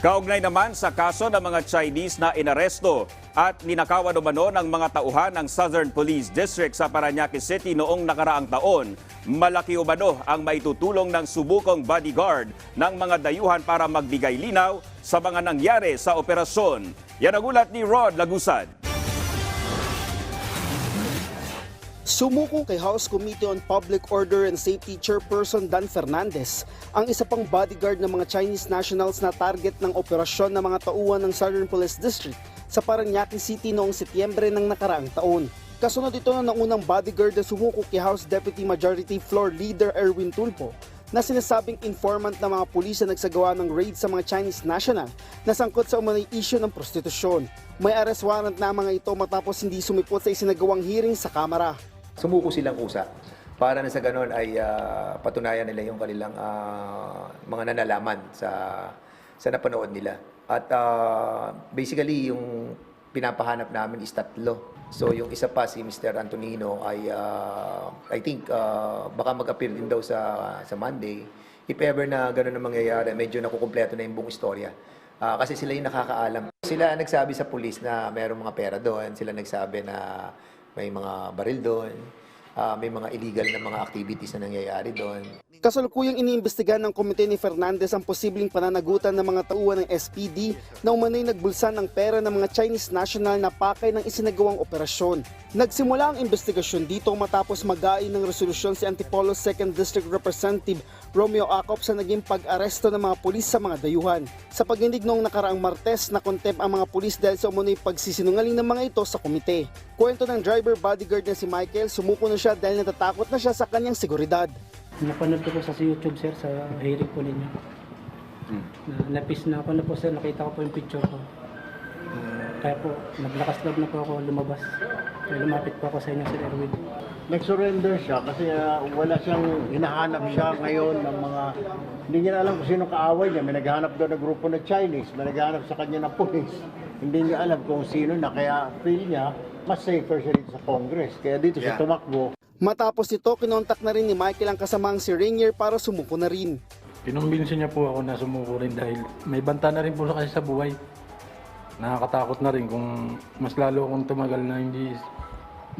Kaugnay naman sa kaso ng mga Chinese na inaresto at ninakawan umano ng mga tauhan ng Southern Police District sa Paranaque City noong nakaraang taon, malaki umano ang maitutulong ng subukong bodyguard ng mga dayuhan para magbigay linaw sa mga nangyari sa operasyon. Yan ang ulat ni Rod Lagusad. Sumuko kay House Committee on Public Order and Safety Chairperson Dan Fernandez ang isa pang bodyguard ng mga Chinese nationals na target ng operasyon ng mga tauhan ng Southern Police District sa Paranaque City noong Setyembre ng nakaraang taon. Kasunod ito ng unang bodyguard na sumuko kay House Deputy Majority Floor Leader Erwin Tulpo na sinasabing informant ng mga pulis na nagsagawa ng raid sa mga Chinese national na sangkot sa umanay issue ng prostitusyon. May arrest warrant na mga ito matapos hindi sumipot sa isinagawang hearing sa Kamara. Sumuko silang kusa para na sa ganon ay ah, patunayan nila yung kanilang ah, mga nanalaman sa sa napanood nila. At ah, basically yung pinapahanap namin is tatlo. So yung isa pa si Mr. Antonino ay ah, I think ah, baka mag-appear din daw sa sa Monday. If ever na gano'n ang mangyayari, medyo nakukumpleto na yung buong istorya. Ah, kasi sila yung nakakaalam. Sila nagsabi sa pulis na mayroong mga pera doon. Sila nagsabi na may mga baril doon. Ah, may mga illegal na mga activities na nangyayari doon. Kasalukuyang iniimbestigahan ng komite ni Fernandez ang posibleng pananagutan ng mga tauhan ng SPD na umano'y nagbulsan ng pera ng mga Chinese national na pakay ng isinagawang operasyon. Nagsimula ang investigasyon dito matapos mag ng resolusyon si Antipolo 2nd District Representative Romeo Acop sa naging pag-aresto ng mga pulis sa mga dayuhan. Sa paghindig noong nakaraang Martes na contempt ang mga pulis dahil sa umano'y pagsisinungaling ng mga ito sa komite. Kwento ng driver bodyguard na si Michael, sumuko na siya dahil natatakot na siya sa kanyang seguridad. Napanood ko po sa YouTube sir sa hearing po ninyo. Na, napis na ako na po sir, nakita ko po yung picture ko. Kaya po, naglakas loob na po ako lumabas. Kaya lumapit po ako sa inyo Sir Erwin. nag-surrender siya kasi ah, wala siyang hinahanap siya ngayon ng mga hindi niya alam kung sino kaaway niya. May naghahanap daw ng grupo ng Chinese, may naghahanap sa kanya ng police. Hindi niya alam kung sino na kaya feel niya mas safer siya dito sa Congress. Kaya dito siya tumakbo. Matapos ito, kinontak na rin ni Michael ang kasamaang si Rainier para sumuko na rin. Kinumbinsi niya po ako na sumuko rin dahil may banta na rin po kasi sa buhay. Nakakatakot na rin kung mas lalo akong tumagal na hindi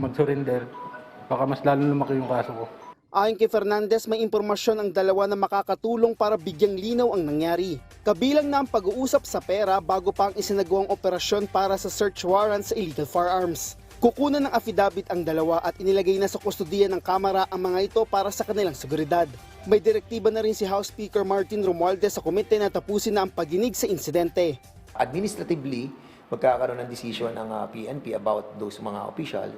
mag-surrender, baka mas lalo lumaki yung kaso ko. Ayon kay Fernandez, may impormasyon ang dalawa na makakatulong para bigyang linaw ang nangyari. Kabilang na ang pag-uusap sa pera bago pa ang isinagawang operasyon para sa search warrant sa illegal firearms. Kukunan ng affidavit ang dalawa at inilagay na sa kustudiya ng Kamara ang mga ito para sa kanilang seguridad. May direktiba na rin si House Speaker Martin Romualdez sa komite na tapusin na ang paginig sa insidente. Administratively, magkakaroon ng decision ang ah, PNP about those mga official.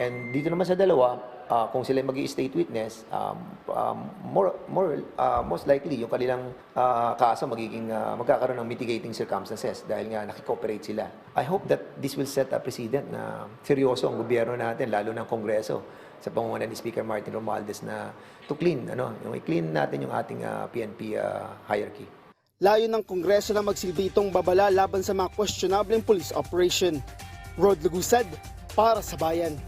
And dito naman sa dalawa, ah, kung sila mag state witness, um, um, more, more, ah, most likely yung kanilang ah, kaso magiging ah, magkakaroon ng mitigating circumstances dahil nga nakikooperate sila. I hope that this will set a precedent na seryoso ang gobyerno natin, lalo ng Kongreso sa pangunguna ni Speaker Martin Romualdez na to clean, ano, yung i-clean natin yung ating ah, PNP ah, hierarchy. Layo ng Kongreso na magsilbi itong babala laban sa mga questionable police operation. Rod Lugusad, para sa bayan.